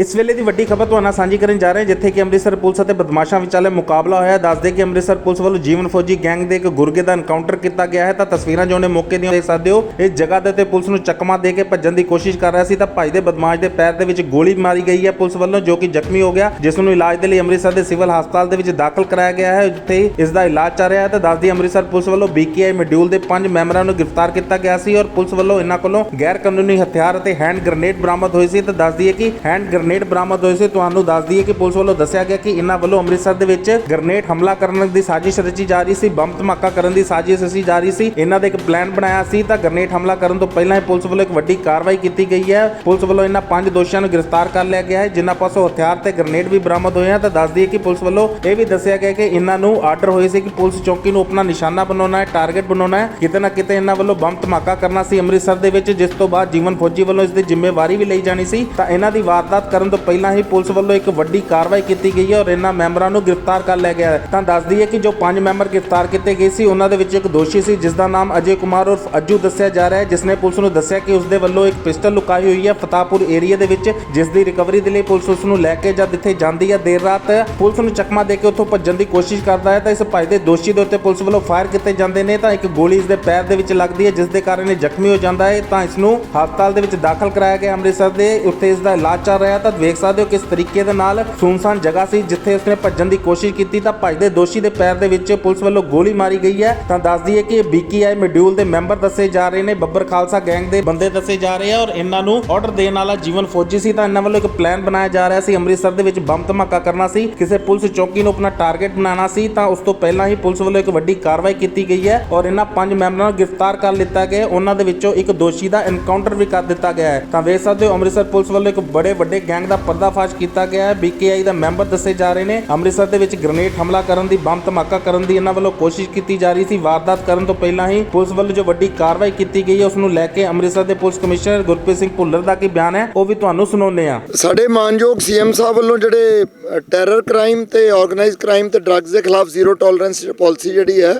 ਇਸ ਵੇਲੇ ਦੀ ਵੱਡੀ ਖਬਰ ਤੁਹਾਨੂੰ ਸਾਂਝੀ ਕਰਨ ਜਾ ਰਹੇ ਹਾਂ, ਜਿੱਥੇ ਕਿ ਅੰਮ੍ਰਿਤਸਰ ਪੁਲਿਸ ਅਤੇ ਬਦਮਾਸ਼ਾਂ ਵਿਚਾਲੇ ਮੁਕਾਬਲਾ ਹੋਇਆ। ਦੱਸਦੇ ਕਿ ਅੰਮ੍ਰਿਤਸਰ ਪੁਲਿਸ ਵੱਲੋਂ ਜੀਵਨ ਫੌਜੀ ਗੈਂਗ ਦੇ ਇੱਕ ਗੁਰਗੇ ਦਾ ਐਨਕਾਊਂਟਰ ਕੀਤਾ ਗਿਆ ਹੈ। ਤਾਂ ਤਸਵੀਰਾਂ ਜੋ ਨੇ ਮੌਕੇ ਦੀਆਂ ਦੇਖ ਸਕਦੇ ਹੋ ਇਸ ਜਗ੍ਹਾ ਦੇ ਉੱਤੇ ਪੁਲਿਸ ਨੂੰ ਚੱਕਮਾ ਦੇ ਕੇ ਭੱਜਣ ਦੀ ਕੋਸ਼ਿਸ਼ ਕਰ ਰਿਹਾ ਸੀ। ਤਾਂ ਭਾਈ ਬਦਮਾਸ਼ ਦੇ ਪੈਰ ਦੇ ਵਿੱਚ ਗੋਲੀ ਮਾਰੀ ਗਈ ਹੈ ਪੁਲਿਸ ਵੱਲੋਂ, ਜੋ ਕਿ ਜ਼ਖਮੀ ਹੋ ਗਿਆ, ਜਿਸ ਨੂੰ ਇਲਾਜ ਦੇ ਲਈ ਅੰਮ੍ਰਿਤਸਰ ਦੇ ਸਿਵਲ ਹਸਪਤਾਲ ਦੇ ਵਿੱਚ ਦਾਖਲ ਕਰਾਇਆ ਗਿਆ ਹੈ। ਜਿੱਥੇ ਇਸ ਦਾ ਇਲਾਜ ਚੱਲ ਰਿਹਾ ਹੈ। ਤਾਂ ਦੱਸਦੀ ਅੰਮ੍ਰਿਤਸਰ ਪੁਲਿਸ ਵੱਲੋਂ ਬੀਕੇਆਈ ਮੋਡਿਊਲ ਦੇ ਪੰਜ ਮੈਂਬਰਾਂ ਨੂੰ ਗ੍ਰਿਫਤਾਰ ਕੀਤਾ ਗਿਆ ਸੀ ਔਰ ਪੁਲਿਸ ਵੱਲੋਂ ਇਹਨਾਂ ਕੋਲੋਂ ਗੈਰ ਕਾਨੂੰਨੀ ਹਥਿਆਰ ਅਤੇ ਹੈਂਡ ਗ੍ਰਨੇਡ ਬਰਾਮਦ ਹੋਏ ਸੀ। ਤਾਂ ਦੱਸਦੀ ਹੈ ਕਿ ਹੈਂਡ ਗ੍ਰਨੇਡ ਬਰਾਮਦ ਹੋਏ ਸੀ। ਤੁਹਾਨੂੰ ਦੱਸਦੀ ਹੈ ਕਿ ਪੁਲਿਸ ਵੱਲੋਂ ਦੱਸਿਆ ਗਿਆ ਕਿ ਇਹਨਾਂ ਵੱਲੋਂ ਅੰਮ੍ਰਿਤਸਰ ਦੇ ਵਿੱਚ ਗ੍ਰਨੇਡ ਹਮਲਾ ਕਰਨ ਦੀ ਸਾਜ਼ਿਸ਼ ਰਚੀ ਜਾ ਰਹੀ ਸੀ, ਬੰਬ ਧਮਾਕਾ ਕਰਨ ਦੀ ਸਾਜ਼ਿਸ਼ ਰਚੀ ਜਾ ਰਹੀ ਸੀ। ਇਹਨਾਂ ਦਾ ਇੱਕ ਪਲਾਨ ਬਣਾਇਆ ਸੀ ਤਾਂ ਗ੍ਰਨੇਡ ਹਮਲਾ ਕਰਨ ਤੋਂ ਪਹਿਲਾਂ ਹੀ ਪੁਲਿਸ ਵੱਲੋਂ ਇੱਕ ਵੱਡੀ ਕਾਰਵਾਈ ਕੀਤੀ ਗਈ ਹੈ। ਪੁਲਿਸ ਵੱਲੋਂ ਇਹਨਾਂ ਪੰਜ ਦੋਸ਼ੀਆਂ ਨੂੰ ਗ੍ਰਿਫਤਾਰ ਕਰ ਲਿਆ ਗਿਆ ਹੈ, ਜਿਨ੍ਹਾਂ ਪਾਸੋਂ ਹਥਿਆਰ ਤੇ ਗ੍ਰਨੇਡ ਵੀ ਬਰਾਮਦ ਹੋਏ ਹਨ। ਤਾਂ ਦੱਸਦੀ ਹੈ ਕਿ ਪੁਲਿਸ ਵੱਲੋਂ ਇਹ ਵੀ ਦੱਸਿਆ ਗਿਆ ਕਿ ਇਹਨਾਂ ਨੂੰ ਆਰਡਰ ਹੋਏ ਸੀ ਕਿ ਪੁਲਿਸ ਚੌਕੀ ਨੂੰ ਆਪਣਾ ਨਿਸ਼ਾਨਾ ਬਣਾਉਣਾ ਹੈ, ਟਾਰਗੇਟ ਬਣਾਉਣਾ ਹੈ। ਕਿਤੇ ਨਾ ਕਿਤੇ ਇਹਨਾਂ ਵੱਲੋਂ ਬੰਬ ਧਮਾਕਾ ਕਰਨਾ ਸੀ ਅੰਮ੍ਰਿਤਸਰ ਦੇ ਵਿੱਚ, ਜਿਸ ਤੋਂ ਬਾਅਦ ਜੀਵਨ ਫੌਜੀ ਵੱਲੋਂ ਇਸ ਦੀ ਜ਼ਿੰਮੇਵਾਰੀ ਵੀ ਲਈ ਜਾਣੀ ਸੀ। ਤਾਂ ਇਹਨਾਂ ਦੀ ਵਾਰਦਾਤ ਕਰਨ ਤੋਂ ਪਹਿਲਾਂ ਹੀ ਪੁਲਿਸ ਵੱਲੋਂ ਇੱਕ ਵੱਡੀ ਕਾਰਵਾਈ ਕੀਤੀ ਗਈ ਹੈ ਔਰ ਇਹਨਾਂ ਮੈਂਬਰਾਂ ਨੂੰ ਗ੍ਰਿਫਤਾਰ ਕਰ ਲਿਆ ਗਿਆ ਹੈ। ਤਾਂ ਦੱਸਦੀ ਹੈ ਕਿ ਜੋ ਪੰਜ ਮੈਂਬਰ ਗ੍ਰਿਫਤਾਰ ਕੀਤੇ ਗਏ ਸੀ, ਉਹਨਾਂ ਦੇ ਵਿੱਚ ਇੱਕ ਦੋਸ਼ੀ ਸੀ, ਜਿਸ ਦਾ ਨਾਮ ਅਜੇ ਕੁਮਾਰ ਉਰਫ ਅੱਜੂ ਦੱਸਿਆ ਜਾ ਰਿਹਾ ਹੈ, ਜਿਸ ਨੇ ਪੁਲਿਸ ਨੂੰ ਦੱਸਿਆ ਕਿ ਉਸ ਦੇ ਵੱਲੋਂ ਇੱਕ ਪਿਸਟਲ ਲੁਕਾਈ ਹੋਈ ਹੈ ਫਤਾਪੁਰ ਏਰੀਆ ਦੇ ਵਿੱਚ, ਜਿਸ ਦੀ ਰਿਕਵਰੀ ਦੇ ਲਈ ਪੁਲਿਸ ਉਸ ਨੂੰ ਲੈ ਕੇ ਜਦ ਇੱਥੇ ਜਾਂਦੀ ਹੈ ਦੇਰ ਰਾਤ, ਪੁਲਿਸ ਨੂੰ ਚਕਮਾ ਦੇ ਕੇ ਉੱਥੋਂ ਭੱਜਣ ਦੀ ਕੋਸ਼ਿਸ਼ ਕਰਦਾ ਹੈ। ਤਾਂ ਇਸ ਭੱਜਦੇ ਦੋਸ਼ੀ ਦੇ ਉੱਤੇ ਪੁਲਿਸ ਵੱਲੋਂ ਫਾਇਰ ਕੀਤੇ ਜਾਂਦੇ ਨੇ, ਤਾਂ ਇੱਕ ਗੋਲੀ ਇਸ ਦੇ ਪੈਰ ਦੇ ਵਿੱਚ ਲੱਗਦੀ ਹੈ, ਜਿਸ ਦੇ ਕਾਰਨ ਇਹ ਜ਼ਖਮੀ ਹੋ ਜਾਂਦਾ ਹੈ। ਤਾਂ ਇਸ ਨੂੰ ਹਸਪਤਾਲ ਦੇ ਵਿੱਚ ਦਾਖਲ ਕਰਾਇਆ ਗਿਆ ਅੰਮ੍ਰਿਤਸਰ ਦੇ ਉੱਥੇ ਇਸ ਦਾ ਇਲਾਜ ਚੱਲ ਰਿਹਾ ਤਾਂ ਵੇਖ ਸਕਦੇ ਹੋ ਕਿਸ ਤਰੀਕੇ ਦੇ ਨਾਲ ਸੁਨਸਾਨ ਜਗ੍ਹਾ ਸੀ, ਜਿੱਥੇ ਉਸਨੇ ਭੱਜਣ ਦੀ ਕੋਸ਼ਿਸ਼ ਕੀਤੀ ਤਾਂ ਭੱਜਦੇ ਦੋਸ਼ੀ ਦੇ ਪੈਰ ਦੇ ਵਿੱਚ ਪੁਲਿਸ ਵੱਲੋਂ ਗੋਲੀ ਮਾਰੀ ਗਈ ਹੈ। ਤਾਂ ਦੱਸਦੀ ਹੈ ਕਿ ਬੀਕੇਆਈ ਮੋਡਿਊਲ ਦੇ ਮੈਂਬਰ ਦੱਸੇ ਜਾ ਰਹੇ ਨੇ, ਬੱਬਰ ਖਾਲਸਾ ਗੈਂਗ ਦੇ ਬੰਦੇ ਦੱਸੇ ਜਾ ਰਹੇ ਆ ਔਰ ਇਹਨਾਂ ਨੂੰ ਆਰਡਰ ਦੇਣ ਵਾਲਾ ਜੀਵਨ ਫੌਜੀ ਸੀ, ਤਾਂ ਇਹਨਾਂ ਵੱਲੋਂ ਇੱਕ ਪਲਾਨ ਬਣਾਇਆ ਜਾ ਰਿਹਾ ਸੀ। ਅੰਮ੍ਰਿਤਸਰ ਦੇ ਵਿੱਚ ਬੰਬ ਧਮਾਕਾ ਕਰਨਾ ਸੀ, ਕਿਸੇ ਪੁਲਿਸ ਚੌਕੀ ਨੂੰ ਆਪਣਾ ਟਾਰਗੇਟ ਬਣਾਉਣਾ ਸੀ, ਤਾਂ ਉਸ ਤੋਂ ਪਹਿਲਾਂ ਹੀ ਪੁਲਿਸ ਵੱਲੋਂ ਇੱਕ ਵੱਡੀ ਕਾਰਵਾਈ ਕੀਤੀ ਗਈ ਹੈ ਔਰ ਇਹਨਾਂ ਪੰਜ ਮੈਂਬਰਾਂ ਨੂੰ ਗ੍ਰਿਫਤਾਰ ਕਰ ਲਿੱਤਾ ਗਿਆ ਉਹਨਾਂ ਦੇ ਵਿੱਚੋਂ ਇੱਕ ਦੋਸ਼ੀ ਦਾ ਐਨਕਾਊਂਟਰ ਵੀ ਕਰ ਦਿੱਤਾ ਗਿਆ ਹੈ। ਤਾਂ ਵੇਖ ਸਕਦੇ ਹੋ ਅੰਮ੍ਰਿਤਸਰ ਪੁਲਿਸ ਵੱਲੋਂ ਇੱਕ ਬੜੇ ਵੱਡੇ ਗੈਂਗ ਦਾ ਪਰਦਾਫਾਸ਼ ਕੀਤਾ ਗਿਆ ਹੈ। ਬੀਕੇਆਈ ਦਾ ਮੈਂਬਰ ਦੱਸੇ ਜਾ ਰਹੇ ਨੇ, ਅੰਮ੍ਰਿਤਸਰ ਦੇ ਵਿੱਚ ਗ੍ਰਨੇਡ ਹਮਲਾ ਕਰਨ ਦੀ, ਬੰਬ ਧਮਾਕਾ ਕਰਨ ਦੀ ਇਹਨਾਂ ਵੱਲੋਂ ਕੋਸ਼ਿਸ਼ ਕੀਤੀ ਜਾ ਰਹੀ ਸੀ। ਵਾਰਦਾਤ ਕਰਨ ਤੋਂ ਪਹਿਲਾਂ ਹੀ ਪੁਲਿਸ ਵੱਲੋਂ ਜੋ ਵੱਡੀ ਕਾਰਵਾਈ ਕੀਤੀ ਗਈ ਹੈ ਉਸ ਨੂੰ ਲੈ ਕੇ ਅੰਮ੍ਰਿਤਸਰ ਦੇ ਪੁਲਿਸ ਕਮਿਸ਼ਨਰ ਗੁਰਪ੍ਰੀਤ ਸਿੰਘ ਭੁੱਲਰ ਦਾ ਕੀ ਬਿਆਨ ਹੈ, ਉਹ ਵੀ ਤੁਹਾਨੂੰ ਸੁਣਾਉਂਦੇ ਆ ਸਾਡੇ ਮਾਨਯੋਗ ਸੀਐਮ ਸਾਹਿਬ ਵੱਲੋਂ ਜਿਹੜੇ ਟੈਰਰ ਕ੍ਰਾਈਮ ਤੇ ਆਰਗੇਨਾਈਜ਼ਡ ਕ੍ਰਾਈਮ ਤੇ ਡਰੱਗਸ ਦੇ ਖਿਲਾਫ ਜ਼ੀਰੋ ਟੋਲਰੈਂਸ ਪਾਲਿਸੀ ਜਿਹੜੀ ਹੈ,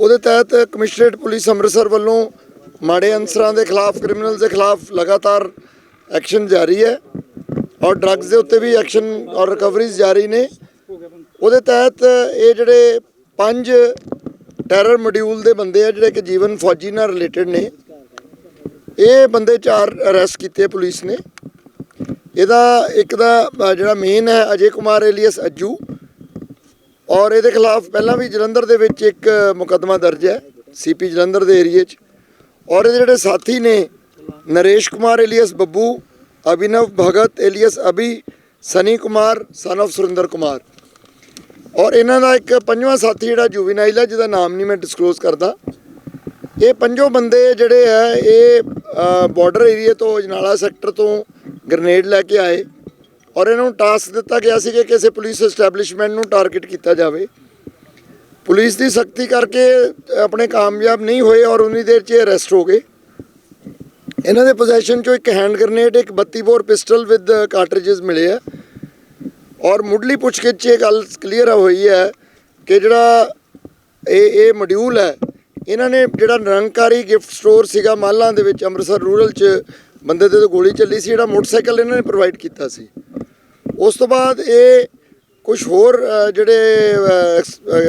ਉਹਦੇ ਤਹਿਤ ਕਮਿਸ਼ਨਰੇਟ ਪੁਲਿਸ ਅੰਮ੍ਰਿਤਸਰ ਵੱਲੋਂ ਮਾੜੇ ਅਨਸਰਾਂ ਦੇ ਖਿਲਾਫ ਕ੍ਰਿਮੀਨਲਸ ਦੇ ਖਿਲਾਫ ਲਗਾਤਾਰ ਐਕਸ਼ਨ ਜਾਰੀ ਹੈ। ਔਰ ਡਰੱਗਸ ਦੇ ਉੱਤੇ ਵੀ ਐਕਸ਼ਨ ਔਰ ਰਿਕਵਰੀਜ਼ ਜਾਰੀ ਨੇ। ਉਹਦੇ ਤਹਿਤ ਇਹ ਜਿਹੜੇ ਪੰਜ ਟੈਰਰ ਮੋਡਿਊਲ ਦੇ ਬੰਦੇ ਆ ਜਿਹੜੇ ਕਿ ਜੀਵਨ ਫੌਜੀ ਨਾਲ ਰਿਲੇਟਡ ਨੇ। ਇਹ ਬੰਦੇ ਚਾਰ ਅਰੈਸਟ ਕੀਤੇ ਪੁਲਿਸ ਨੇ। ਇਹਦਾ ਇੱਕ ਦਾ ਜਿਹੜਾ ਮੇਨ ਹੈ ਅਜੇ ਕੁਮਾਰ ਏਲੀਅਸ ਅੱਜੂ। ਔਰ ਇਹਦੇ ਖਿਲਾਫ ਪਹਿਲਾਂ ਵੀ ਜਲੰਧਰ ਦੇ ਵਿੱਚ ਇੱਕ ਮੁਕੱਦਮਾ ਦਰਜ ਹੈ ਸੀਪੀ ਜਲੰਧਰ ਦੇ ਏਰੀਏ 'ਚ। ਔਰ ਇਹਦੇ ਜਿਹੜੇ ਸਾਥੀ ਨੇ, Naresh Kumar alias Babbu Abhinav Bhagat alias Abhi Sunny Kumar son of Surinder Kumar ਔਰ ਇਹਨਾਂ ਦਾ ਇੱਕ ਪੰਜਵਾਂ ਸਾਥੀ ਜਿਹੜਾ ਜੁਵੀਨਾਈਲ ਹੈ ਜਿਹਦਾ ਨਾਮ ਨਹੀਂ ਮੈਂ ਡਿਸਕਲੋਜ਼ ਕਰਦਾ ਇਹ ਪੰਜੋ ਬੰਦੇ ਜਿਹੜੇ ਆ ਇਹ ਬਾਰਡਰ ਏਰੀਆ ਤੋਂ ਜਨਾਲਾ ਸੈਕਟਰ ਤੋਂ ਗ੍ਰਨੇਡ ਲੈ ਕੇ ਆਏ ਔਰ ਇਹਨਾਂ ਨੂੰ ਟਾਸਕ ਦਿੱਤਾ ਗਿਆ ਸੀ ਕਿ ਕਿਸੇ ਪੁਲਿਸ ਐਸਟੈਬਲਿਸ਼ਮੈਂਟ ਨੂੰ ਟਾਰਗੇਟ ਕੀਤਾ ਜਾਵੇ ਪੁਲਿਸ ਦੀ ਸਖਤੀ ਕਰਕੇ ਆਪਣੇ ਕਾਮਯਾਬ ਨਹੀਂ ਹੋਏ ਔਰ ਉਨੀ ਦੇਰ 'ਚ ਅਰੈਸਟ ਹੋ ਗਏ ਇਹਨਾਂ ਦੇ ਪੋਜੀਸ਼ਨ 'ਚੋਂ ਇੱਕ ਹੈਂਡ ਗ੍ਰਨੇਡ ਇੱਕ 32 ਬੋਰ ਪਿਸਟਲ ਵਿਦ ਕਾਰਟ੍ਰਿਜਸ ਮਿਲੇ ਆ। ਔਰ ਮੁੱਢਲੀ ਪੁੱਛਗਿੱਛ 'ਚ ਇਹ ਗੱਲ ਕਲੀਅਰ ਹੋਈ ਹੈ ਕਿ ਜਿਹੜਾ ਇਹ ਇਹ ਮੋਡਿਊਲ ਹੈ, ਇਹਨਾਂ ਨੇ ਜਿਹੜਾ ਨਿਰੰਕਾਰੀ ਗਿਫਟ ਸਟੋਰ ਸੀਗਾ ਮਾਲਾਂ ਦੇ ਵਿੱਚ, ਅੰਮ੍ਰਿਤਸਰ ਰੂਰਲ 'ਚ ਬੰਦੇ ਦੇ ਤੋਂ ਗੋਲੀ ਚੱਲੀ ਸੀ, ਜਿਹੜਾ ਮੋਟਰਸਾਈਕਲ ਇਹਨਾਂ ਨੇ ਪ੍ਰੋਵਾਈਡ ਕੀਤਾ ਸੀ। ਉਸ ਤੋਂ ਬਾਅਦ ਇਹ ਕੁਝ ਹੋਰ ਜਿਹੜੇ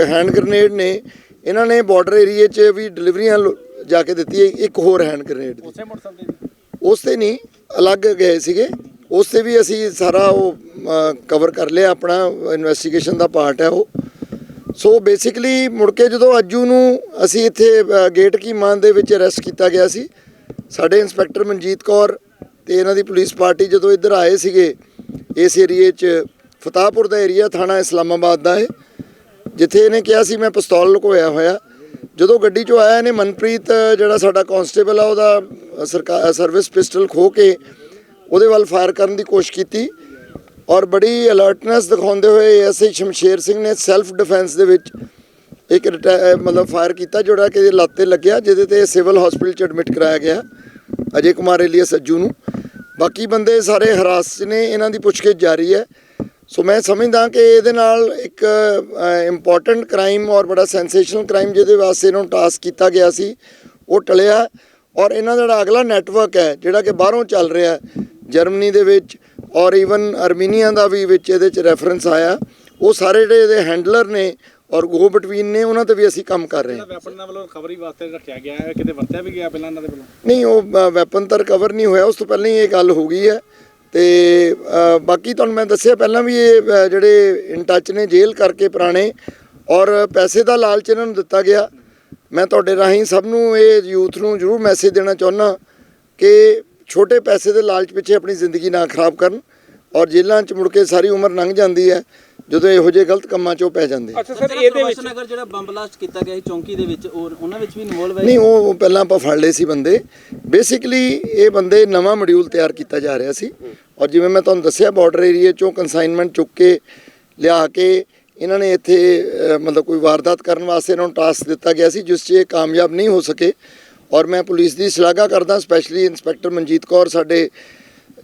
ਹੈਂਡ ਗ੍ਰਨੇਡ ਨੇ, ਇਹਨਾਂ ਨੇ ਬਾਰਡਰ ਏਰੀਏ 'ਚ ਵੀ ਡਿਲੀਵਰੀਆਂ ਲੋ- ਜਾ ਕੇ ਦਿੱਤੀ ਹੈ ਇੱਕ ਹੋਰ ਹੈਂਡ ਗ੍ਰਨੇਡ ਦੀ। ਉਸ ਤੇ ਨਹੀਂ ਅਲੱਗ ਗਏ ਸੀਗੇ। ਉਸ ਤੇ ਵੀ ਅਸੀਂ ਸਾਰਾ ਉਹ ਕਵਰ ਕਰ ਲਿਆ ਆਪਣਾ ਇਨਵੈਸਟੀਗੇਸ਼ਨ ਦਾ ਪਾਰਟ ਹੈ ਉਹ। ਸੋ ਬੇਸਿਕਲੀ ਮੁੜ ਕੇ ਜਦੋਂ ਅੱਜੂ ਨੂੰ ਅਸੀਂ ਇੱਥੇ ਗੇਟ ਕੀ ਮਾਨ ਦੇ ਵਿੱਚ ਅਰੈਸਟ ਕੀਤਾ ਗਿਆ ਸੀ ਸਾਡੇ ਇੰਸਪੈਕਟਰ ਮਨਜੀਤ ਕੌਰ ਤੇ ਇਹਨਾਂ ਦੀ ਪੁਲਿਸ ਪਾਰਟੀ ਜਦੋਂ ਇੱਧਰ ਆਏ ਸੀਗੇ ਇਸ ਏਰੀਏ 'ਚ ਫਤਾਹਪੁਰ ਦਾ ਏਰੀਆ ਥਾਣਾ ਇਸਲਾਮਾਬਾਦ ਦਾ ਹੈ ਜਿੱਥੇ ਇਹਨੇ ਕਿਹਾ ਸੀ ਮੈਂ ਪਿਸਤੌਲ ਲੁਕੋਇਆ ਹੋਇਆ। ਜਦੋਂ ਗੱਡੀ 'ਚੋਂ ਆਇਆ ਇਹਨੇ ਮਨਪ੍ਰੀਤ, ਜਿਹੜਾ ਸਾਡਾ ਕਾਂਸਟੇਬਲ ਆ, ਉਹਦਾ ਸਰਕਾਰ ਸਰਵਿਸ ਪਿਸਟਲ ਖੋ ਕੇ ਉਹਦੇ ਵੱਲ ਫਾਇਰ ਕਰਨ ਦੀ ਕੋਸ਼ਿਸ਼ ਕੀਤੀ ਔਰ ਬੜੀ ਅਲਰਟਨੈਸ ਦਿਖਾਉਂਦੇ ਹੋਏ ਐਸਆਈ ਸ਼ਮਸ਼ੇਰ ਸਿੰਘ ਨੇ ਸੈਲਫ ਡਿਫੈਂਸ ਦੇ ਵਿੱਚ ਇੱਕ ਰਿਟਾ- ਮਤਲਬ ਫਾਇਰ ਕੀਤਾ, ਜਿਹੜਾ ਕਿ ਲੱਤ ਤੇ ਲੱਗਿਆ, ਜਿਹਦੇ ਤੇ ਸਿਵਲ ਹਸਪੀਟਲ ਚ ਐਡਮਿਟ ਕਰਾਇਆ ਗਿਆ, ਅਜੇ ਕੁਮਾਰ ਏਲੀਅਸ ਸੱਜੂ ਨੂੰ। ਬਾਕੀ ਬੰਦੇ ਸਾਰੇ ਹਰਾਸ 'ਚ ਨੇ, ਇਹਨਾਂ ਦੀ ਪੁੱਛਗਿੱਛ ਜਾਰੀ ਹੈ। ਸੋ ਮੈਂ ਸਮਝਦਾ ਕਿ ਇਹਦੇ ਨਾਲ ਇੱਕ ਇੰਪੋਰਟੈਂਟ ਕ੍ਰਾਈਮ ਔਰ ਬੜਾ ਸੈਂਸੇਸ਼ਨਲ ਕ੍ਰਾਈਮ ਜਿਹਦੇ ਵਾਸਤੇ ਇਹਨੂੰ ਟਾਸਕ ਕੀਤਾ ਗਿਆ ਸੀ ਉਹ ਟਲਿਆ ਔਰ ਇਹਨਾਂ ਦਾ ਜਿਹੜਾ ਅਗਲਾ ਨੈਟਵਰਕ ਹੈ ਜਿਹੜਾ ਕਿ ਬਾਹਰੋਂ ਚੱਲ ਰਿਹਾ ਹੈ ਜਰਮਨੀ ਦੇ ਵਿੱਚ ਔਰ ਈਵਨ ਅਰਮੀਨੀਆ ਦਾ ਵੀ ਵਿੱਚ ਇਹਦੇ ਚ ਰੈਫਰੈਂਸ ਆਇਆ ਉਹ ਸਾਰੇ ਜਿਹੜੇ ਇਹਦੇ ਹੈਂਡਲਰ ਨੇ ਔਰ ਗੋ ਬਿਟਵੀਨ ਨੇ ਉਹਨਾਂ ਤੇ ਵੀ ਅਸੀਂ ਕੰਮ ਕਰ ਰਹੇ ਹਾਂ ਵੈਪਨ ਨਾਲ ਵੱਲੋਂ ਰਿਕਵਰੀ ਵਾਸਤੇ ਰੱਖਿਆ ਗਿਆ ਹੈ ਕਿਤੇ ਵਰਤਿਆ ਵੀ ਗਿਆ ਪਹਿਲਾਂ ਇਹਨਾਂ ਦੇ ਵੱਲੋਂ ਨਹੀਂ ਉਹ ਵੈਪਨ ਤਾਂ ਰਿਕਵਰ ਨਹੀਂ ਹੋਇਆ ਉਸ ਤੋਂ ਪਹਿਲਾਂ ਹੀ ਇਹ ਗੱਲ ਹੋ ਗਈ ਹੈ ਤੇ ਬਾਕੀ ਤੁਹਾਨੂੰ ਮੈਂ ਦੱਸਿਆ ਪਹਿਲਾਂ ਵੀ ਇਹ ਜਿਹੜੇ ਇਨ ਟੱਚ ਨੇ ਜੇਲ੍ਹ ਕਰਕੇ ਪੁਰਾਣੇ ਔਰ ਪੈਸੇ ਦਾ ਲਾਲਚ ਇਹਨਾਂ ਨੂੰ ਦਿੱਤਾ ਗਿਆ। ਮੈਂ ਤੁਹਾਡੇ ਰਾਹੀਂ ਸਭ ਨੂੰ ਇਹ ਯੂਥ ਨੂੰ ਜ਼ਰੂਰ ਮੈਸੇਜ ਦੇਣਾ ਚਾਹੁੰਦਾ ਕਿ ਛੋਟੇ ਪੈਸੇ ਦੇ ਲਾਲਚ ਪਿੱਛੇ ਆਪਣੀ ਜ਼ਿੰਦਗੀ ਨਾ ਖਰਾਬ ਕਰਨ ਔਰ ਜੇਲ੍ਹਾਂ 'ਚ ਮੁੜ ਕੇ ਸਾਰੀ ਉਮਰ ਲੰਘ ਜਾਂਦੀ ਹੈ ਜਦੋਂ ਇਹੋ ਜਿਹੇ ਗਲਤ ਕੰਮਾਂ 'ਚ ਉਹ ਪੈ ਜਾਂਦੇ। ਅੱਛਾ ਸਰ ਇਹਦੇ ਵਿੱਚ ਨਗਰ ਜਿਹੜਾ ਬੰਬ ਬਲਾਸਟ ਕੀਤਾ ਗਿਆ ਸੀ ਚੌਂਕੀ ਦੇ ਵਿੱਚ ਉਹ ਉਹਨਾਂ ਵਿੱਚ ਵੀ ਇਨਵੋਲਵ ਹੈ? ਨਹੀਂ ਉਹ ਉਹ ਪਹਿਲਾਂ ਆਪਾਂ ਫੜ ਲਏ ਸੀ ਬੰਦੇ। ਬੇਸਿਕਲੀ ਇਹ ਬੰਦੇ ਨਵਾਂ ਮੋਡਿਊਲ ਤਿਆਰ ਕੀਤਾ ਜਾ ਰਿਹਾ ਸੀ। ਔਰ ਜਿਵੇਂ ਮੈਂ ਤੁਹਾਨੂੰ ਦੱਸਿਆ ਬਾਰਡਰ ਏਰੀਆ ਚੋਂ ਕਨਸਾਈਨਮੈਂਟ ਚੁੱਕ ਕੇ ਲਿਆ ਕੇ ਇਹਨਾਂ ਨੇ ਇੱਥੇ ਮਤਲਬ ਕੋਈ ਵਾਰਦਾਤ ਕਰਨ ਵਾਸਤੇ ਇਹਨਾਂ ਨੂੰ ਟਾਸਕ ਦਿੱਤਾ ਗਿਆ ਸੀ, ਜਿਸ 'ਚ ਇਹ ਕਾਮਯਾਬ ਨਹੀਂ ਹੋ ਸਕੇ। ਔਰ ਮੈਂ ਪੁਲਿਸ ਦੀ ਸ਼ਲਾਘਾ ਕਰਦਾ ਸਪੈਸ਼ਲੀ ਇੰਸਪੈਕਟਰ ਮਨਜੀਤ ਕੌਰ ਸਾਡੇ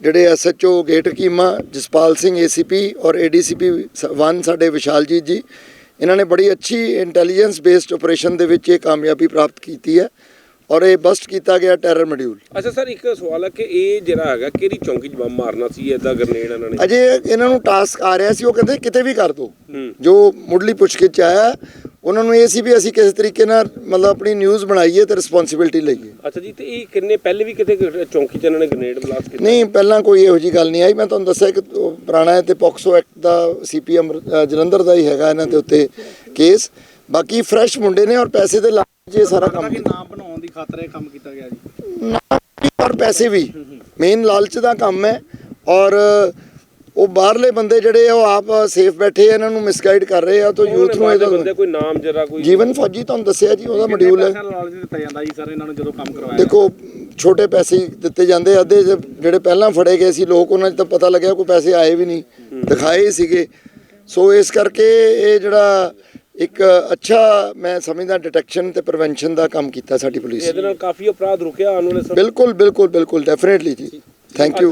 ਜਿਹੜੇ ਐਸਐਚਓ ਗੇਟ ਕੀਮਾ, ਜਸਪਾਲ ਸਿੰਘ ਏਸੀਪੀ ਔਰ ਏਡੀਸੀਪੀ 1 ਸਾਡੇ ਵਿਸ਼ਾਲਜੀਤ ਜੀ, ਇਹਨਾਂ ਨੇ ਬੜੀ ਅੱਛੀ ਇੰਟੈਲੀਜੈਂਸ ਬੇਸਡ ਆਪਰੇਸ਼ਨ ਦੇ ਵਿੱਚ ਇਹ ਕਾਮਯਾਬੀ ਪ੍ਰਾਪਤ ਕੀਤੀ ਹੈ। ਔਰ ਇਹ ਬਸਟ ਕੀਤਾ ਗਿਆ ਟੈਰਰ ਮੋਡਿਊਲ ਅੱਛਾ ਸਰ ਇੱਕ ਸਵਾਲ ਹੈ ਕਿ ਇਹ ਜਿਹੜਾ ਹੈਗਾ ਕਿਹੜੀ ਚੌਂਕੀ 'ਚ ਬੰਬ ਮਾਰਨਾ ਸੀ ਐਦਾਂ ਗ੍ਰਨੇਡ ਇਹਨਾਂ ਨੇ? ਅਜੇ ਇਹਨਾਂ ਨੂੰ ਟਾਸਕ ਆ ਰਿਹਾ ਸੀ ਉਹ ਕਹਿੰਦੇ ਕਿਤੇ ਵੀ ਕਰ ਦੋ। ਜੋ ਮੁੱਢਲੀ ਪੁੱਛਗਿੱਛ ਆਇਆ ਉਹਨਾਂ ਨੂੰ ਇਹ ਸੀ ਵੀ ਅਸੀਂ ਕਿਸੇ ਤਰੀਕੇ ਨਾਲ ਮਤਲਬ ਆਪਣੀ ਨਿਊਜ਼ ਬਣਾਈਏ ਤੇ ਰਿਸਪੌਂਸਿਬਿਲਟੀ ਲਈਏ। ਅੱਛਾ ਜੀ ਤੇ ਇਹ ਕਿੰਨੇ ਪਹਿਲੇ ਵੀ ਕਿਤੇ ਚੌਂਕੀ 'ਚ ਇਹਨਾਂ ਨੇ ਗ੍ਰਨੇਡ ਬਲਾਸਟ ਕੀਤਾ? ਨਹੀਂ ਪਹਿਲਾਂ ਕੋਈ ਇਹੋ ਜੀ ਗੱਲ ਨਹੀਂ ਆਈ। ਮੈਂ ਤੁਹਾਨੂੰ ਦੱਸਿਆ ਕਿ ਪੁਰਾਣਾ ਹੈ ਤੇ ਪੌਕਸੋ ਐਕਟ ਦਾ ਸੀਪੀਐਮ ਜਲੰਧਰ ਦਾ ਹੀ ਹੈਗਾ ਇਹਨਾਂ ਦੇ ਉੱਤੇ ਕੇਸ ਬਾਕੀ ਫਰੈਸ਼ ਮੁੰਡੇ ਨੇ ਔਰ ਪੈਸੇ ਦੇ ਲਾਲਚ ਇਹ ਸਾਰਾ ਕੰਮ ਨਾਮ ਖਾਤਰ ਇਹ ਕੰਮ ਕੀਤਾ ਗਿਆ ਜੀ? ਨਾਮ ਵੀ ਔਰ ਪੈਸੇ ਵੀ। ਮੇਨ ਲਾਲਚ ਦਾ ਕੰਮ ਹੈ ਔਰ ਉਹ ਬਾਹਰਲੇ ਬੰਦੇ ਜਿਹੜੇ ਉਹ ਆਪ ਸੇਫ ਬੈਠੇ ਆ ਇਹਨਾਂ ਨੂੰ ਮਿਸਗਾਈਡ ਕਰ ਰਹੇ ਆ ਤਾਂ ਯੂਥ ਨੂੰ ਬੰਦੇ ਇਹਦਾ ਕੋਈ ਨਾਮ ਜਰਾ ਕੋਈ ਜੀਵਨ ਫੌਜੀ ਤੁਹਾਨੂੰ ਦੱਸਿਆ ਜੀ ਉਹਦਾ ਮੋਡਿਊਲ ਹੈ। ਪੈਸਾ ਲਾਲਚ ਦਿੱਤਾ ਜਾਂਦਾ ਜੀ ਸਰ ਇਹਨਾਂ ਨੂੰ ਜਦੋਂ ਕੰਮ ਕਰਵਾਇਆ? ਦੇਖੋ ਛੋਟੇ ਪੈਸੇ ਦਿੱਤੇ ਜਾਂਦੇ ਅੱਧੇ ਜਿਹੜੇ ਪਹਿਲਾਂ ਫੜੇ ਗਏ ਸੀ ਲੋਕ ਉਹਨਾਂ 'ਚ ਤਾਂ ਪਤਾ ਲੱਗਿਆ ਕੋਈ ਪੈਸੇ ਆਏ ਵੀ ਨਹੀਂ ਦਿਖਾਏ ਸੀਗੇ। ਸੋ ਇਸ ਕਰਕੇ ਇਹ ਜਿਹੜਾ ਇੱਕ ਅੱਛਾ ਮੈਂ ਸਮਝਦਾ ਡਿਟੈਕਸ਼ਨ ਤੇ ਪ੍ਰੀਵੈਂਸ਼ਨ ਦਾ ਕੰਮ ਕੀਤਾ ਸਾਡੀ ਪੁਲਿਸ ਇਹਦੇ ਨਾਲ ਕਾਫੀ ਅਪਰਾਧ ਰੁਕਿਆ ਆਉਣ ਵਾਲੇ ਸਮੇਂ ਬਿਲਕੁਲ ਬਿਲਕੁਲ ਬਿਲਕੁਲ ਡੈਫੀਨਿਟਲੀ ਜੀ। Thank you